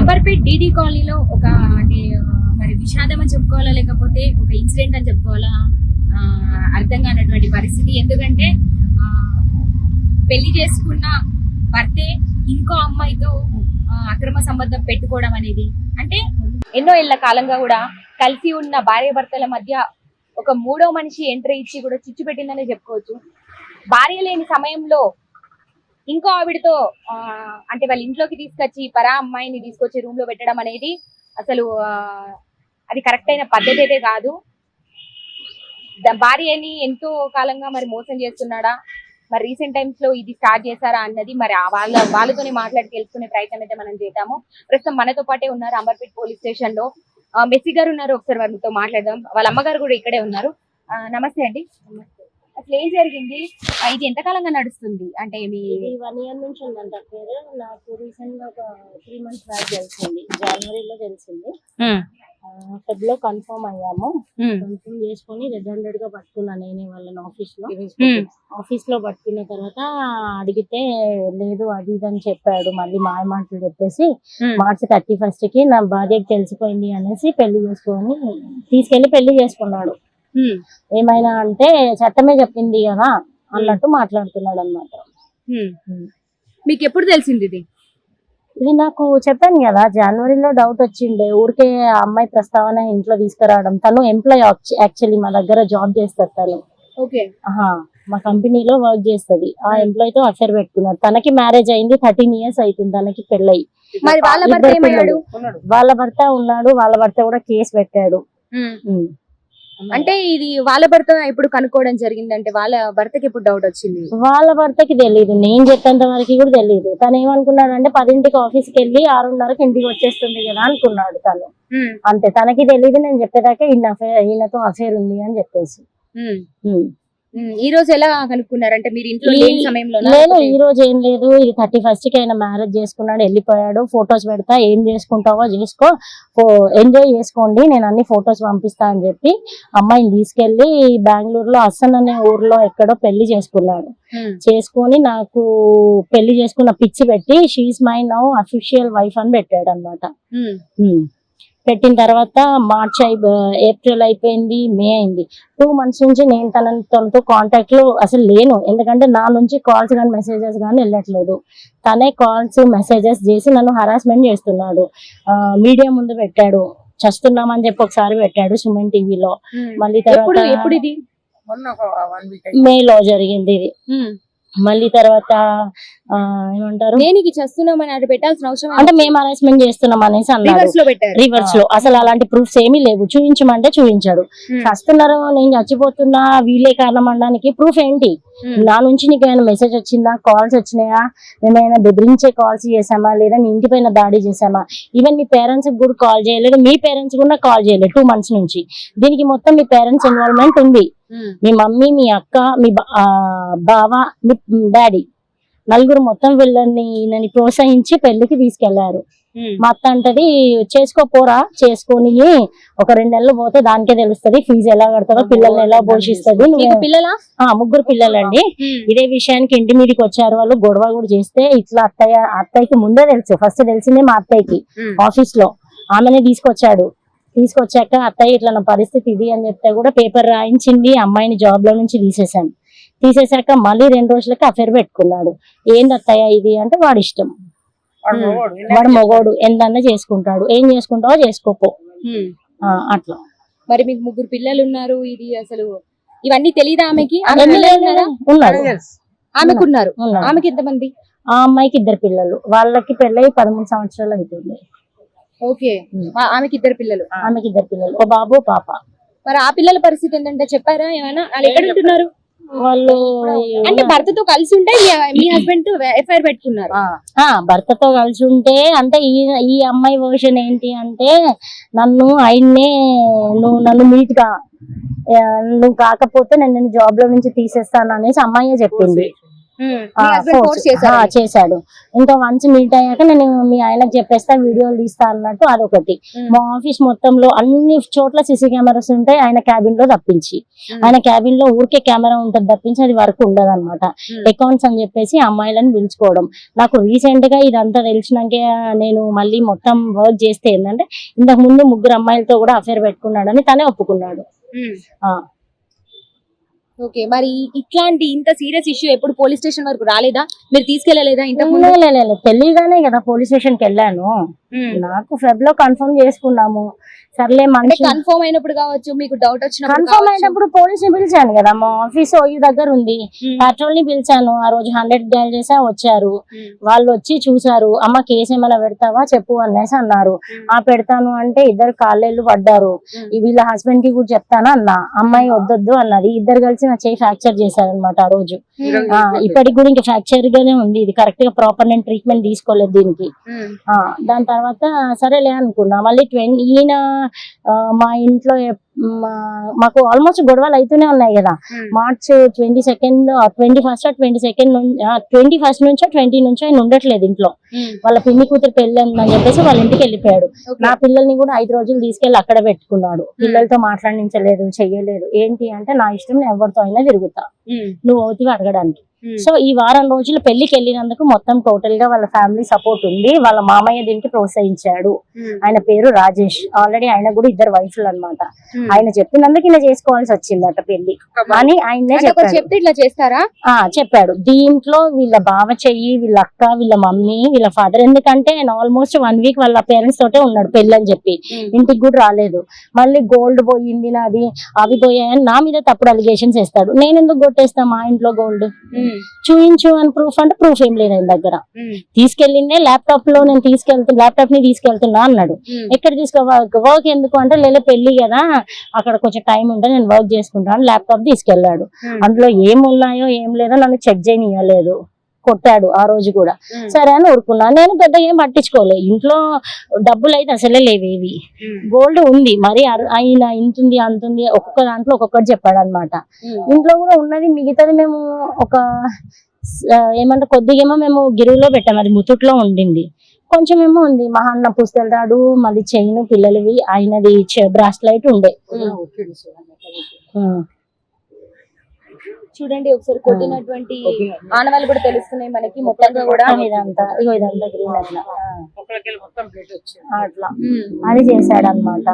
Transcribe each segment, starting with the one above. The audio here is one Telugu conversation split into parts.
అంబర్పేట్ డిడి కాలనీలో ఒక అంటే మరి విషాదం అని చెప్పుకోవాలా లేకపోతే ఒక ఇన్సిడెంట్ అని చెప్పుకోవాలా అర్థం కానటువంటి పరిస్థితి. ఎందుకంటే పెళ్ళి చేసుకున్న భర్తే ఇంకో అమ్మాయితో అక్రమ సంబంధం పెట్టుకోవడం అనేది. అంటే ఎన్నో ఏళ్ళ కాలంగా కూడా కలిసి ఉన్న భార్య భర్తల మధ్య ఒక మూడో మనిషి ఎంట్రీ ఇచ్చి కూడా చిచ్చు పెట్టిందనే చెప్పుకోవచ్చు. భార్య లేని సమయంలో ఇంకో ఆవిడతో అంటే వాళ్ళ ఇంట్లోకి తీసుకొచ్చి పరా అమ్మాయిని తీసుకొచ్చి రూమ్లో పెట్టడం అనేది అసలు అది కరెక్ట్ అయిన పద్ధతి అయితే కాదు భార్యని ఎంతో కాలంగా మరి మోసం చేస్తున్నాడా? మరి రీసెంట్ టైమ్స్లో ఇది స్టార్ట్ చేశారా అన్నది మరి వాళ్ళ వాళ్ళతోనే మాట్లాడి తెలుసుకునే ప్రయత్నం అయితే మనం చేద్దాము. ప్రస్తుతం మనతో పాటే ఉన్నారు అంబర్పేట్ పోలీస్ స్టేషన్లో. మెస్సీ గారు ఉన్నారు ఒకసారి వారితో మాట్లాడదాం. వాళ్ళ అమ్మగారు కూడా ఇక్కడే ఉన్నారు. నమస్తే అండి. అసలు ఏం జరిగింది. ఇది ఎంతకాలంగా నడుస్తుంది? అంటే మీ ఇది వన్ ఇయర్ నుంచి ఉందంట పేరు. నాకు రీసెంట్గా ఒక త్రీ మంత్స్ బ్యాక్ తెలిసింది. జనవరిలో తెలిసింది. ఫెబ్లో కన్ఫర్మ్ అయ్యాము. కన్ఫర్మ్ చేసుకొని రెడ్ హండ్రెడ్గా పట్టుకున్నా నేనే వాళ్ళని ఆఫీస్లో. ఆఫీస్లో పట్టుకున్న తర్వాత అడిగితే లేదు అది ఇది అని చెప్పాడు. మళ్ళీ మాయ మాటలు చెప్పేసి మార్చి థర్టీ ఫస్ట్కి నా భార్యకి తెలిసిపోయింది అనేసి పెళ్ళి చేసుకొని తీసుకెళ్ళి పెళ్ళి చేసుకున్నాడు. ఏమైనా అంటే చట్టమే చెప్పింది కదా అన్నట్టు మాట్లాడుతున్నాడు అనమాట మీకు ఎప్పుడు తెలిసింది ఇది? ఇది నాకు చెప్పాను కదా జనవరిలో డౌట్ వచ్చిండే. ఊరికే ఆ అమ్మాయి ప్రస్తావన ఇంట్లో తీసుకురావడం. తను ఎంప్లాయ్ యాక్చువల్లీ మా దగ్గర జాబ్ చేస్తారు తను. మా కంపెనీలో వర్క్ చేస్తది. ఆ ఎంప్లాయ్తో అఫేర్ పెట్టుకున్నారు. తనకి మ్యారేజ్ అయింది థర్టీన్ ఇయర్స్ అవుతుంది తనకి పెళ్ళయి. మరి వాళ్ళ భర్త ఉన్నాడు వాళ్ళ భర్త కూడా కేసు పెట్టాడు. అంటే ఇది వాళ్ళ భర్త ఎప్పుడు కనుక్కోవడం జరిగిందంటే వాళ్ళ భర్తకి ఎప్పుడు డౌట్ వచ్చింది? వాళ్ళ భర్తకి తెలియదు నేను చెప్పేంత వరకు కూడా తెలియదు తను ఏమనుకున్నాడు అంటే పదింటికి ఆఫీస్కి వెళ్ళి ఆరున్నరకి ఇంటికి వచ్చేస్తుంది కదా అనుకున్నాడు తను. అంతే. తనకి తెలియదు నేను చెప్పేదాకా ఈయన ఈయనతో అఫేర్ ఉంది అని చెప్పేసి. ఈ రోజు ఎలా కనుక్కున్నారు? అంటే మీరు ఇంట్లో లేని సమయంలో లేదు ఈ రోజు ఏం లేదు. ఇది థర్టీ ఫస్ట్కి ఆయన మ్యారేజ్ చేసుకున్నాడు వెళ్ళిపోయాడు. ఫొటోస్ పెడతా. ఏం చేసుకుంటావో చేసుకో. ఎంజాయ్ చేసుకోండి. నేను అన్ని ఫొటోస్ పంపిస్తా అని చెప్పి అమ్మాయిని తీసుకెళ్ళి బెంగళూరులో అస్సన్ అనే ఊర్లో ఎక్కడో పెళ్ళి చేసుకున్నాడు. చేసుకొని నాకు పెళ్ళి చేసుకున్న పిచ్చి పెట్టి she my now official wife అని పెట్టాడు అనమాట పెట్టిన తర్వాత మార్చ్ అయి ఏప్రిల్ అయిపోయింది మే అయింది. టూ మంత్స్ నుంచి నేను తన తనతో కాంటాక్ట్లో అసలు లేను. ఎందుకంటే నా నుంచి కాల్స్ కానీ మెసేజెస్ కానీ వెళ్ళట్లేదు. తనే కాల్స్ మెసేజెస్ చేసి నన్ను హరాస్మెంట్ చేస్తున్నాడు. మీడియా ముందు పెట్టాడు. చస్తున్నామని చెప్పి ఒకసారి పెట్టాడు సుమన్ టీవీలో. మళ్ళీ తర్వాత ఎప్పుడు ఇది? మేలో జరిగింది ఇది. మళ్ళీ తర్వాత ఏమంటారు? దేనికి చేస్తున్నామని అది పెట్టాల్సిన అవసరం అంటే మేము హరాస్మెంట్ చేస్తున్నాం అనేసి రివర్స్లో పెట్టారు. రివర్స్లో. అసలు అలాంటి ప్రూఫ్స్ ఏమీ లేవు. చూపించమంటే చూపించాడు. Hmm. చస్తున్నారు నేను చచ్చిపోతున్నా వీళ్ళే కారణం అనడానికి ప్రూఫ్ ఏంటి? Hmm. నా నుంచి నీకు ఏమైనా మెసేజ్ వచ్చిందా? కాల్స్ వచ్చినాయా? మేమైనా బెదిరించే కాల్స్ చేసామా లేదా నీ ఇంటి పైన దాడి చేసామా ఈవెన్ మీ పేరెంట్స్ కూడా కాల్ చేయలేదు మీ పేరెంట్స్ కూడా కాల్ చేయలేదు టూ మంత్స్ నుంచి. దీనికి మొత్తం మీ పేరెంట్స్ ఇన్వాల్వ్మెంట్ ఉంది. మీ మమ్మీ మీ అక్క మీ బావ మీ డాడీ. నలుగురు మొత్తం వీళ్ళని నన్ను ప్రోత్సహించి పెళ్ళికి తీసుకెళ్ళారు. మా అత్త అంటది చేసుకోపోరా చేసుకొని ఒక రెండు నెలలు పోతే దానికే తెలుస్తది ఫీజు ఎలా కడతారో పిల్లల్ని ఎలా పోషిస్తుంది. మీకు పిల్లలా? ముగ్గురు పిల్లలండి. ఇదే విషయానికి ఇంటి మీదకి వచ్చారు వాళ్ళు గొడవ కూడా చేస్తే ఇట్లా అత్తయ్య అత్తయ్యకి ముందే తెలుసు. ఫస్ట్ తెలిసిందే మా అత్తయ్యకి ఆఫీస్లో ఆమెనే తీసుకొచ్చాడు. తీసుకొచ్చాక అత్తయ్య ఇట్లా నా పరిస్థితి ఇది అని చెప్తే కూడా పేపర్ రాయించింది అమ్మాయిని జాబ్లో నుంచి తీసేశాను. తీసేశాక మళ్ళీ రెండు రోజులకి అఫేర్ పెట్టుకున్నాడు. ఏంది అత్తయ్య ఇది? అంటే వాడి ఇష్టం. వాడు మొగోడు. ఎంతన్నా చేసుకుంటాడు. ఏం చేసుకుంటావో చేసుకోపో. అట్లా. మరి మీకు ముగ్గురు పిల్లలు ఉన్నారు. ఇది అసలు ఇవన్నీ తెలియదా ఆమెకి? ఉన్నారా? ఆమెకు ఉన్నారు. ఆమెకి ఎంతమంది? ఆ అమ్మాయికి ఇద్దరు పిల్లలు. వాళ్ళకి పెళ్ళై పదమూడు సంవత్సరాలు అవుతుంది ఓకే. ఆమెకి ఇద్దరు పిల్లలు. ఆమెకి ఇద్దరు పిల్లలు. ఒక బాబు పాప. మరి ఆ పిల్లల పరిస్థితి ఏంటంటే చెప్పారా ఏమైనా? వాళ్ళు ఎక్కడ ఉంటున్నారు వాళ్ళు అంటే భర్తతో కలిసి ఉంటే మీ- హస్బెండ్తో ఎఫ్ఐఆర్ పెట్టుకున్నారు. ఆ భర్తతో కలిసి ఉంటే అంటే ఈ ఈ అమ్మాయి వర్షన్ ఏంటి అంటే నన్ను ఆయన్నే నువ్వు నన్ను మీట్గా నువ్వు కాకపోతే నేను నేను జాబ్లో నుంచి తీసేస్తాను అనేసి అమ్మాయే చెప్పింది. ఆ, చేశాడు. ఇంకా వన్స్ మీట్ అయ్యాక నేను మీ ఆయనకు చెప్పేస్తా వీడియోలు తీస్తా అన్నట్టు అదొకటి. Hmm. మా ఆఫీస్ మొత్తంలో అన్ని చోట్ల సీసీ కెమెరాస్ ఉంటాయి ఆయన క్యాబిన్లో తప్పించి. Hmm. ఆయన క్యాబిన్లో ఊరికే కెమెరా ఉంటుంది తప్పించి అది వరకు ఉండదు అనమాట Hmm. అకౌంట్స్ అని చెప్పేసి అమ్మాయిలను పిలుచుకోవడం. నాకు రీసెంట్గా ఇదంతా తెలిసినాకే నేను మళ్ళీ మొత్తం వర్క్ చేస్తే ఏంటంటే ఇంతకు ముందు ముగ్గురు అమ్మాయిలతో కూడా అఫేర్ పెట్టుకున్నాడని తనే ఒప్పుకున్నాడు. ఆ. ఓకే మరి ఇట్లాంటి ఇంత సీరియస్ ఇష్యూ ఎప్పుడు పోలీస్ స్టేషన్ వరకు రాలేదా? మీరు తీసుకెళ్ళలేదా లే, తెలియగానే కదా పోలీస్ స్టేషన్కి వెళ్ళాను. నాకు ఫెబ్లో కన్ఫర్మ్ చేసుకున్నాము. సర్లే అంటే కన్ఫర్మ్ అయినప్పుడు కావచ్చు మీకు డౌట్ వచ్చినప్పుడు కన్ఫర్మ్. అయినప్పుడు పోలీస్ని పిలిచాను కదా మా ఆఫీస్ ఓయూ దగ్గర ఉంది. పెట్రోల్ని పిలిచాను. ఆ రోజు హండ్రెడ్ డైల్ చేసా వచ్చారు. వాళ్ళు వచ్చి చూసారు అమ్మ కేసు ఏమైనా పెడతావా? చెప్పు అనేసి అన్నారు. ఆ పెడతాను అంటే ఇద్దరు కాళ్ళేళ్ళు పడ్డారు. వీళ్ళ హస్బెండ్కి కూడా చెప్తాను అన్న. అమ్మాయి వద్దొద్దు అన్నది. ఇద్దరు కలిసి నా చేయి ఫ్రాక్చర్ చేశారనమాట ఆ రోజు. ఆ, ఇప్పటికి కూడా ఇంకా ఫ్రాక్చర్ గానే ఉంది. ఇది కరెక్ట్గా ప్రాపర్ నేను ట్రీట్మెంట్ తీసుకోలేదు దీనికి. దాని తర్వాత సరేలే అనుకున్నా మళ్ళీ ట్వంటీ ఈయన మా ఇంట్లో మాకు ఆల్మోస్ట్ గొడవలు అవుతూనే ఉన్నాయి కదా. March twenty second twenty first twenty second twenty first నుంచో ట్వంటీ నుంచో ఆయన ఉండట్లేదు ఇంట్లో. వాళ్ళ పిన్ని కూతురు పెళ్ళి ఉందని చెప్పేసి వాళ్ళ ఇంటికి వెళ్ళిపోయాడు. నా పిల్లల్ని కూడా ఐదు రోజులు తీసుకెళ్ళి అక్కడ పెట్టుకున్నాడు పిల్లలతో మాట్లాడించలేదు చెయ్యలేదు ఏంటి అంటే నా ఇష్టం ఎవరితో అయినా తిరుగుతా. నువ్వు అవుతావు అడగడానికి. సో ఈ వారం రోజులు పెళ్ళికి వెళ్ళినందుకు మొత్తం టోటల్గా వాళ్ళ ఫ్యామిలీ సపోర్ట్ ఉంది. వాళ్ళ మామయ్య దీనికి ప్రోత్సహించాడు. ఆయన పేరు రాజేష్. ఆల్రెడీ ఆయన కూడా ఇద్దరు వైఫ్లు అన్నమాట. Hmm. ఆయన చెప్పినందుకు ఇలా చేసుకోవాల్సి వచ్చిందట పెళ్ళి అని చెప్తే ఇట్లా చేస్తారా? ఆ చెప్పాడు. దీంట్లో వీళ్ళ బావ చెయ్యి వీళ్ళ అక్క వీళ్ళ మమ్మీ వీళ్ళ ఫాదర్ ఎందుకంటే ఆయన ఆల్మోస్ట్ వన్ వీక్ వాళ్ళ పేరెంట్స్ తోటే ఉన్నాడు పెళ్ళి అని చెప్పి. ఇంటికి కూడా రాలేదు. మళ్ళీ గోల్డ్ పోయింది నాది అవి పోయాయని నా మీద తప్పుడు అలిగేషన్స్ వేస్తాడు. నేను ఎందుకు కొట్టేస్తా మా ఇంట్లో గోల్డ్. చూయించు అని ప్రూఫ్ అంటే ప్రూఫ్ ఏం లేదు ఆయన దగ్గర Hmm. తీసుకెళ్ళిందే ల్యాప్టాప్లో నేను తీసుకెళ్తున్నా ల్యాప్టాప్ని తీసుకెళ్తున్నా అన్నాడు Hmm. ఎక్కడ తీసుకో వర్క్ ఎందుకు అంటే లేలే పెళ్ళి కదా అక్కడ కొంచెం టైం ఉంటే నేను వర్క్ చేసుకుంటాను ల్యాప్టాప్ తీసుకెళ్ళాడు Hmm. అందులో ఏం ఉన్నాయో ఏం లేదో నన్ను చెక్ చేయనియలేదు కొట్టాడు ఆ రోజు కూడా. సరే అని ఊరుకున్నా. నేను పెద్దగా ఏం పట్టించుకోలే. ఇంట్లో డబ్బులు అయితే అసలే లేవేవి. గోల్డ్ ఉంది. మరి అయిన ఇంతుంది అంతుంది ఒక్కొక్క దాంట్లో ఒక్కొక్కటి చెప్పాడు అనమాట. ఇంట్లో కూడా ఉన్నది మిగతాది మేము ఒక ఏమంటే కొద్దిగేమో మేము గిరువులో పెట్టాము అది ముతుట్లో ఉండింది. కొంచెం ఏమో ఉంది. మా అన్న పుస్తలు తాడు మళ్ళీ చైన్ పిల్లలవి ఆయనది బ్రాస్లైట్ ఉండే. చూడండి ఒకసారి కొట్టినటువంటి ఆనవాళ్ళు కూడా తెలుస్తున్నాయి మనకి. మొత్తంగా కూడా ఇదంతా ఇగో ఇదంతా గ్రీన్ అట్లా. అట్లా. అది చేశాడు అనమాట.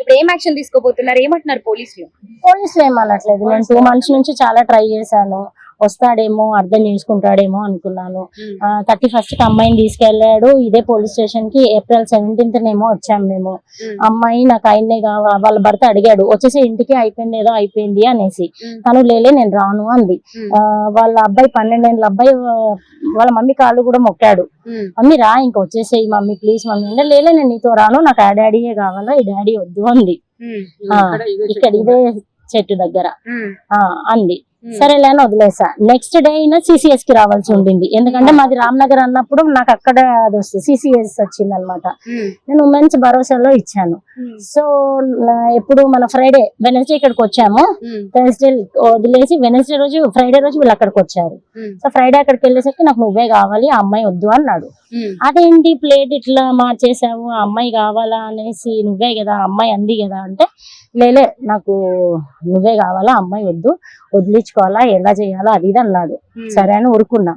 ఇప్పుడు ఏం యాక్షన్ తీసుకోబోతున్నారు? ఏమంటున్నారు పోలీసులు? పోలీసులు ఏమనట్లేదు నేను టూ మంత్స్ నుంచి చాలా ట్రై చేశాను. వస్తాడేమో అర్థం చేసుకుంటాడేమో అనుకున్నాను. థర్టీ ఫస్ట్కి అమ్మాయిని తీసుకెళ్ళాడు ఇదే పోలీస్ స్టేషన్కి ఏప్రిల్ సెవెంటీన్త్ ఏమో వచ్చాము మేము. అమ్మాయి నాకు ఆయన్నే కావాలి వాళ్ళ భర్త అడిగాడు వచ్చేసి ఇంటికి అయిపోయింది ఏదో అయిపోయింది అనేసి. తను లేలే నేను రాను అంది వాళ్ళ అబ్బాయి పన్నెండేళ్ళ అబ్బాయి వాళ్ళ మమ్మీ కాళ్ళు కూడా మొక్కాడు. మమ్మీ రా ఇంక వచ్చేసేయి మమ్మీ ప్లీజ్ మమ్మీ అంటే లేలే నేను నీతో రాను నాకు ఆ డాడీయే కావాలా ఈ డాడీ వద్దు అంది. ఆ, ఇక్కడ ఇదే చెట్టు దగ్గర. ఆ అంది. సరేలే అని వదిలేసా నెక్స్ట్ డే అయినా సిసిఎస్కి రావాల్సి ఉండింది ఎందుకంటే మాది రామ్నగర్ అన్నప్పుడు నాకు అక్కడ అది వస్తుంది సిసిఎస్ వచ్చింది అనమాట. నేను ఉమెన్స్ భరోసాలో ఇచ్చాను. సో ఎప్పుడు మన ఫ్రైడే వెనస్డే ఇక్కడికి వచ్చాము. థర్స్డే వదిలేసి వెనస్డే రోజు ఫ్రైడే రోజు వీళ్ళు అక్కడికి వచ్చారు. సో ఫ్రైడే అక్కడికి వెళ్ళేసరికి నాకు నువ్వే కావాలి ఆ అమ్మాయి వద్దు అన్నాడు. అదేంటి ప్లేట్ ఇట్లా మార్చేసావు ఆ అమ్మాయి కావాలా అనేసి నువ్వే కదా అమ్మాయి అంది కదా అంటే లేలే నాకు నువ్వే కావాలా అమ్మాయి వద్దు వదిలించుకోవాలా ఎలా చేయాలా అది ఇది అన్నాడు. సరే అని ఊరుకున్నా.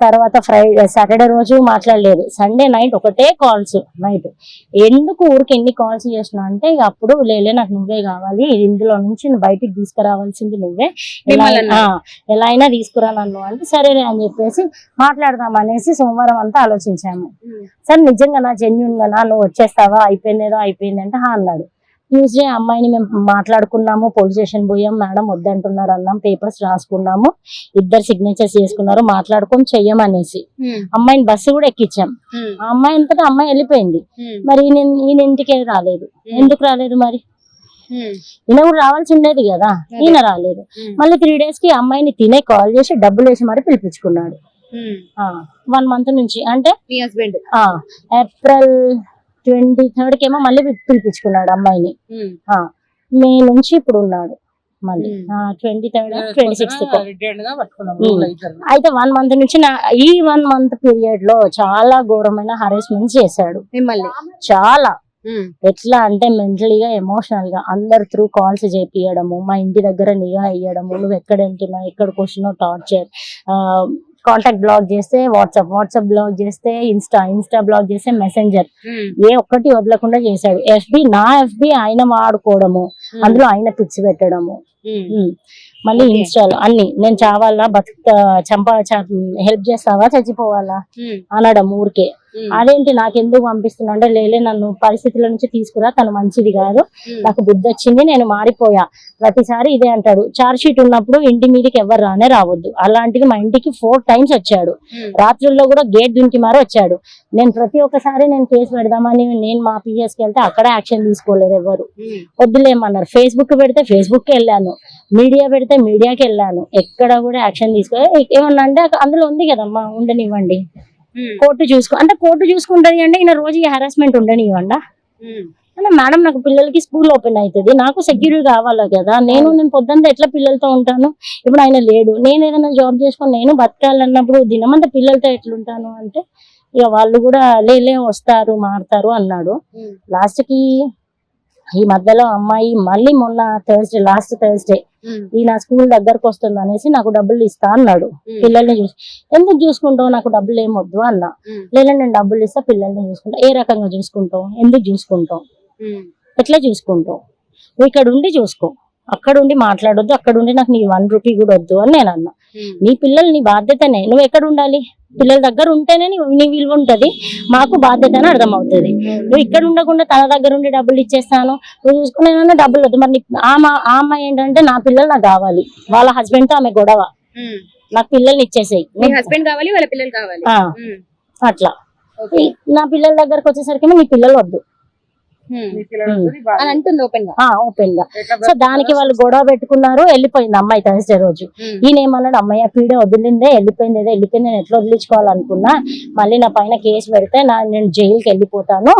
తర్వాత ఫ్రైడే సాటర్డే రోజు మాట్లాడలేదు. సండే నైట్ ఒకటే కాల్స్ నైట్. ఎందుకు ఊరికి ఎన్ని కాల్స్ చేసిన అంటే అప్పుడు లేలే నాకు నువ్వే కావాలి ఇందులో నుంచి బయటికి తీసుకురావాల్సింది నువ్వే. ఎలా ఎలా అయినా తీసుకురా నన్ను అంటే సరేలే అని చెప్పేసి మాట్లాడదాం అనేసి సోమవారం అంతా ఆలోచించాము. సార్ నిజంగా నా జెన్యున్గా నువ్వు వచ్చేస్తావా అయిపోయిందేదో అయిపోయింది అంటే హా అన్నాడు. ట్యూస్డే అమ్మాయిని మేము మాట్లాడుకున్నాము పోలీస్ స్టేషన్ పోయాం మేడం వద్దంటున్నారు అన్నాం పేపర్స్ రాసుకున్నాము ఇద్దరు సిగ్నేచర్స్ చేసుకున్నారు మాట్లాడుకొని చెయ్యమనేసి Hmm. అమ్మాయిని బస్సు కూడా ఎక్కించాం Hmm. ఆ అమ్మాయి అంతటా అమ్మాయి వెళ్ళిపోయింది Hmm. మరి ఈయన ఈయన ఇంటికే రాలేదు ఎందుకు రాలేదు మరి. ఈయన కూడా రావాల్సి ఉండేది కదా ఈయన రాలేదు. మళ్ళీ త్రీ డేస్కి అమ్మాయిని తినే కాల్ చేసి డబ్బులు వేసి మరి పిలిపించుకున్నాడు. వన్ మంత్ నుంచి అంటే మీ హస్బెండ్ ఏప్రిల్ ట్వంటీ థర్డ్ కేమో మళ్ళీ పిలిపించుకున్నాడు అమ్మాయిని. మే నుంచి ఇప్పుడు ఉన్నాడు మళ్ళీ. ట్వంటీ థర్డ్ ట్వంటీ సిక్స్త్ అయితే వన్ మంత్ నుంచి నా ఈ వన్ మంత్ పీరియడ్లో చాలా ఘోరమైన హరాస్మెంట్ చేశాడు. చాలా. ఎట్లా అంటే మెంటలీగా ఎమోషనల్గా అందరు త్రూ కాల్స్ చేపియడము మా ఇంటి దగ్గర నిఘా వేయడము నువ్వు ఎక్కడ వెళ్తున్నావు ఎక్కడికి వచ్చినావు టార్చర్ కాంటాక్ట్ బ్లాక్ చేస్తే వాట్సాప్ వాట్సాప్ బ్లాక్ చేస్తే ఇన్స్టా ఇన్స్టా బ్లాక్ చేస్తే మెసెంజర్ ఏ ఒక్కటి వదలకుండా చేశాడు. ఎఫ్బి నా ఎఫ్బి ఆయన వాడుకోవడము అందులో ఆయన పిచ్చి పెట్టడము ఉమ్. మళ్ళీ. ఇన్స్టాల్ అన్ని. నేను చావాలా? బతుకుతా చంప హెల్ప్ చేస్తావా? చచ్చిపోవాలా? అనడం ఊరికే. అదేంటి? నాకెందుకు పంపిస్తున్నా? అంటే లేలే నన్ను పరిస్థితుల నుంచి తీసుకురా. తను మంచిది కాదు. నాకు బుద్ధి వచ్చింది నేను మారిపోయా. ప్రతిసారి ఇదే అంటాడు. చార్జ్ షీట్ ఉన్నప్పుడు ఇంటి మీదకి ఎవరు రానే రావద్దు. అలాంటిది మా ఇంటికి ఫోర్ టైమ్స్ వచ్చాడు. రాత్రుల్లో కూడా గేట్ దుంకి మారి వచ్చాడు. నేను ప్రతి ఒక్కసారి నేను కేసు పెడదామని నేను మా పిఎస్కి వెళ్తే అక్కడ యాక్షన్ తీసుకోలేదు ఎవరు. వద్దులేమన్నారు. ఫేస్బుక్ పెడితే ఫేస్బుక్ వెళ్ళాను. మీడియా పెడితే మీడియాకి వెళ్ళాను. ఎక్కడ కూడా యాక్షన్ తీసుకో ఏమన్నా అంటే అందులో ఉంది కదమ్మా ఉండనివ్వండి. కోర్టు చూసుకో అంటే కోర్టు చూసుకుంటది అంటే ఈయన రోజు హెరాస్మెంట్ ఉండనివ్వండి? అంటే మేడం నాకు పిల్లలకి స్కూల్ ఓపెన్ అవుతుంది నాకు సెక్యూరిటీ కావాలి కదా? నేను నేను పొద్దున్న ఎట్లా పిల్లలతో ఉంటాను? ఇప్పుడు ఆయన లేడు. నేను ఏదైనా జాబ్ చేసుకొని నేను బతకాలన్నప్పుడు దినమంతా పిల్లలతో ఎట్లుంటాను అంటే ఇక వాళ్ళు కూడా లేలే వస్తారు మారుతారు అన్నాడు. లాస్ట్కి ఈ మధ్యలో అమ్మాయి మళ్ళీ మొన్న థర్స్డే లాస్ట్ థర్స్డే ఈ నా స్కూల్ దగ్గరకు వస్తుంది అనేసి నాకు డబ్బులు ఇస్తా అన్నాడు. పిల్లల్ని చూసి ఎందుకు చూసుకుంటావు? నాకు డబ్బులు ఏం వద్దు అన్నా. లేదా నేను డబ్బులు ఇస్తా పిల్లల్ని చూసుకుంటా. ఏ రకంగా చూసుకుంటావు? ఎందుకు చూసుకుంటావు? ఎట్లా చూసుకుంటావు? ఇక్కడ ఉండి చూసుకో. అక్కడ ఉండి మాట్లాడొద్దు అక్కడ ఉండి నాకు నీ వన్ రూపీ కూడా వద్దు అని నేను అన్నా. నీ పిల్లలు నీ బాధ్యతనే నువ్వు ఎక్కడ ఉండాలి పిల్లల దగ్గర ఉంటేనే నీ విలువ ఉంటది మాకు బాధ్యత అని అర్థం అవుతుంది నువ్వు ఇక్కడ ఉండకుండా తన దగ్గర ఉండి డబ్బులు ఇచ్చేస్తాను నువ్వు చూసుకునే డబ్బులు వద్దు. మరి ఆమె ఆ అమ్మాయి ఏంటంటే నా పిల్లలు నాకు కావాలి వాళ్ళ హస్బెండ్తో ఆమె గొడవ. నాకు పిల్లల్ని ఇచ్చేసేయి. మీ హస్బెండ్ కావాలి వాళ్ళ పిల్లలు కావాలి. అట్లా. నా పిల్లల దగ్గరకు వచ్చేసరికి నీ పిల్లలు వద్దు. అని అంటుంది ఓపెన్గా ఆ ఓపెన్గా సో దానికి వాళ్ళు గొడవ పెట్టుకున్నారు వెళ్ళిపోయింది అమ్మాయి థర్స్డే రోజు. ఈయన ఏమన్నాడు అమ్మాయి ఆ పీడే వదిలిందే వెళ్ళిపోయింది ఏదో వెళ్ళిపోయింది నేను ఎట్లా వదిలించుకోవాలనుకున్నా మళ్ళీ నా పైన కేసు పెడితే నా నేను జైలుకి వెళ్ళిపోతాను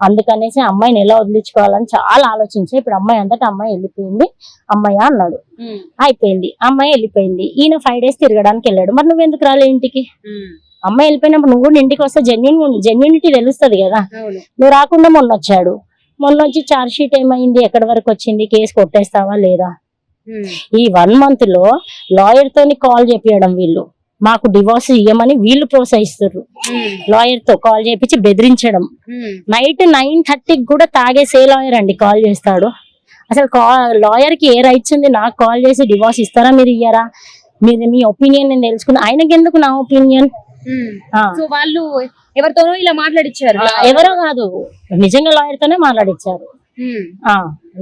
అందుకనేసి అమ్మాయిని ఎలా వదిలించుకోవాలని చాలా ఆలోచించి ఇప్పుడు అమ్మాయి అంతటా అమ్మాయి వెళ్ళిపోయింది అమ్మాయి అన్నాడు. అయిపోయింది అమ్మాయి వెళ్ళిపోయింది. ఈయన ఫైవ్ డేస్ తిరగడానికి వెళ్ళాడు. మరి నువ్వు ఎందుకు రాలే ఇంటికి. అమ్మాయి వెళ్ళిపోయినప్పుడు నువ్వు కూడా ఇంటికి వస్తే జెన్యున్ జెన్యునిటీ తెలుస్తుంది కదా. నువ్వు రాకుండా మొన్న వచ్చాడు. మొన్న వచ్చి చార్జ్ షీట్ ఏమైంది? ఎక్కడి వరకు వచ్చింది? కేసు కొట్టేస్తావా లేదా. ఈ వన్ మంత్లో లాయర్ తోని కాల్ చేపియడం వీళ్ళు. మాకు డివోర్స్ ఇవ్వమని వీళ్ళు ప్రోత్సహిస్తారు. లాయర్తో కాల్ చేపించి బెదిరించడం. నైట్ నైన్ థర్టీకి కూడా తాగేసే లాయర్ అండి కాల్ చేస్తాడు. అసలు లాయర్కి ఏ రైట్స్ ఉంది? నాకు కాల్ చేసి డివోర్స్ ఇస్తారా? మీరు ఇయ్యారా? మీరు మీ ఒపీనియన్ నేను తెలుసుకున్నా. ఆయనకి ఎందుకు నా ఒపీనియన్. సో వాళ్ళు ఎవరితోనో ఇలా మాట్లాడిచ్చారు. ఎవరో కాదు. నిజంగా లాయర్ తోనే మాట్లాడిచ్చారు.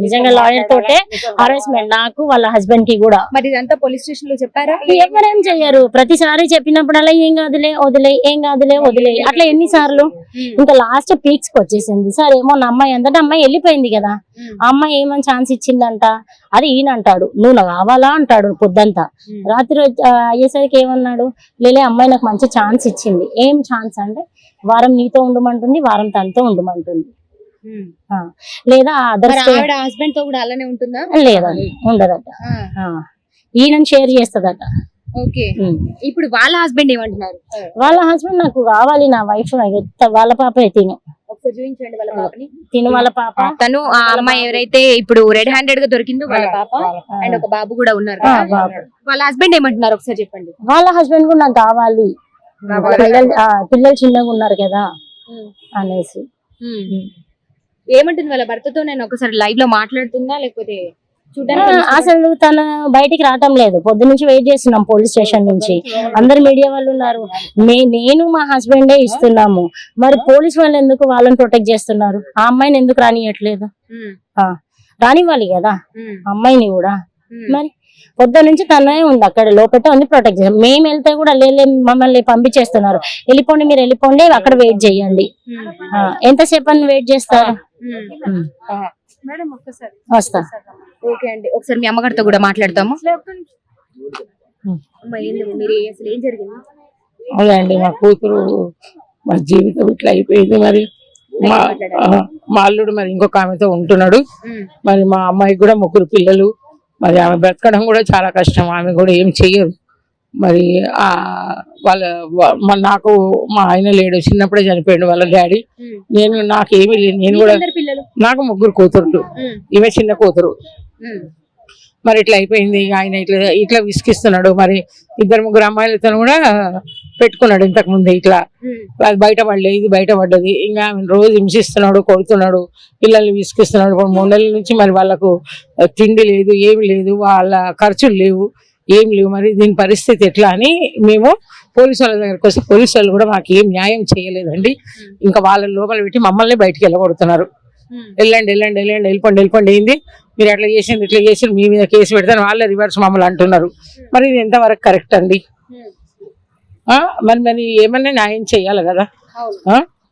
నిజంగా లాయర్ తోటే హరాస్మెంట్ నాకు వాళ్ళ హస్బెండ్కి కూడా. మరి ఇదంతా పోలీస్ స్టేషన్లో చెప్పారా? ఎవరేం చెయ్యరు? ప్రతిసారి చెప్పినప్పుడల్లా ఏం కాదులే వదిలే ఏం కాదులే వదిలే. అట్లా ఎన్నిసార్లు? ఉమ్. ఇంకా లాస్ట్ పీక్స్కి వచ్చేసింది. సరే ఏమో నా అమ్మాయి అందట అమ్మాయి వెళ్ళిపోయింది కదా. ఆ అమ్మాయి ఏమని ఛాన్స్ ఇచ్చిందంట? అది ఈయన అంటాడు. నువ్వు నాకు కావాలా? అంటాడు పొద్దంతా. రాత్రి అయ్యేసరికి ఏమన్నాడు? లేలే అమ్మాయి నాకు మంచి ఛాన్స్ ఇచ్చింది. ఏం ఛాన్స్ అంటే వారం నీతో ఉండమంటుంది వారం తనతో ఉండమంటుంది. లేదా అదర్ హస్బెండ్తో కూడా అలానే ఉంటుందా? లేదండి ఉండదట. ఈయనని షేర్ చేస్తదట. ఓకే. ఇప్పుడు వాళ్ళ హస్బెండ్ ఏమంటున్నారు? వాళ్ళ హస్బెండ్ నాకు కావాలి నా వైఫ్ వాళ్ళ పాపే తిను. ఒకసారి చూపించండి వాళ్ళ పాపని. తిను వాళ్ళ పాప. తను ఆ అమ్మాయి ఎవరైతే ఇప్పుడు రెడ్ హ్యాండెడ్గా దొరికిందో వాళ్ళ పాప అండ్ ఒక బాబు కూడా ఉన్నారు. వాళ్ళ హస్బెండ్ ఏమంటున్నారు? ఒకసారి చెప్పండి. వాళ్ళ హస్బెండ్ కూడా నాకు కావాలి. పిల్లలు చిన్నగా ఉన్నారు కదా అనేసి. ఏమంటుంది వాళ్ళ భర్తతో నేను ఒకసారి లైవ్లో మాట్లాడుతుందా లేకపోతే అసలు తను బయటికి రావటం లేదు. పొద్దు నుంచి వెయిట్ చేస్తున్నాం పోలీస్ స్టేషన్ నుంచి. అందరు మీడియా వాళ్ళు ఉన్నారు. మే- నేను మా హస్బెండే ఇస్తున్నాము. మరి పోలీస్ వాళ్ళు ఎందుకు వాళ్ళని ప్రొటెక్ట్ చేస్తున్నారు? ఆ అమ్మాయిని ఎందుకు రానియట్లేదు? రానివ్వాలి కదా? అమ్మాయిని కూడా. మరి పొద్దు నుంచి తనే ఉంది అక్కడ లోపల ఉంది ప్రొటెక్ట్ చేయాలి మేము వెళ్తే కూడా లేలే మమ్మల్ని పంపించేస్తున్నారు. వెళ్ళిపోండి మీరు వెళ్ళిపోండి అక్కడ వెయిట్ చేయండి. ఆ, ఎంతసేపు అని వెయిట్ చేస్తారు మేడం ఒక్కసారి. వస్తా. ఓకే అండి. ఒకసారి మీ అమ్మగారితో కూడా మాట్లాడతాము. ఉమ్. అమ్మ ఏంది మీరు అసలు ఏం జరిగింది? అవునండి మా కూతురు మా జీవితం ఇట్లా అయిపోయింది మరి. మా మా అల్లుడు మరి ఇంకొక ఆమెతో ఉంటున్నాడు. మరి మా అమ్మాయికి కూడా ముగ్గురు పిల్లలు. మరి ఆమె బ్రతకడం కూడా చాలా కష్టం. ఆమె కూడా ఏం చెయ్యదు. మరి ఆ వాళ్ళ వా- మా- నాకు మా ఆయన లేడు. చిన్నప్పుడే చనిపోయాడు వాళ్ళ డాడీ. నేను నాకేమీ లేదు నేను కూడా నాకు ముగ్గురు కూతురు. ఈమె చిన్న కూతురు. మరి ఇట్లా అయిపోయింది ఇక ఆయన ఇట్లా ఇట్లా విసిగిస్తున్నాడు. మరి ఇద్దరు ముగ్గురు అమ్మాయిలతో కూడా పెట్టుకున్నాడు ఇంతకు ముందు ఇట్లా. ఉమ్. అది బయట పడలే ఇది బయట పడ్డది. ఇంకా రోజు హింసిస్తున్నాడు కొడుతున్నాడు పిల్లల్ని విసిగిస్తున్నాడు. ఇప్పుడు మూడు నెలల నుంచి మరి వాళ్ళకు తిండి లేదు ఏమి లేదు వాళ్ళ ఖర్చులు లేవు ఏం లేవు. మరి దీని పరిస్థితి ఎట్లా అని మేము పోలీసు వాళ్ళ దగ్గరకు వస్తే పోలీసు వాళ్ళు కూడా మాకు ఏం న్యాయం చేయలేదండి. ఇంకా వాళ్ళ లోపల పెట్టి మమ్మల్ని బయటికి వెళ్ళగొడుతున్నారు. ఉమ్. వెళ్ళండి వెళ్ళండి వెళ్ళండి వెళ్ళిపోండి వెళ్ళిపోండి ఏంది? మీరు అట్లా చేసింది ఇట్లా చేసి మీ మీద కేసు పెడతాను వాళ్ళే రివర్స్ మమ్మల్ని అంటున్నారు. మరి ఇది ఎంతవరకు కరెక్ట్ అండి? మరి మరి ఏమన్నా న్యాయం చేయాలి కదా?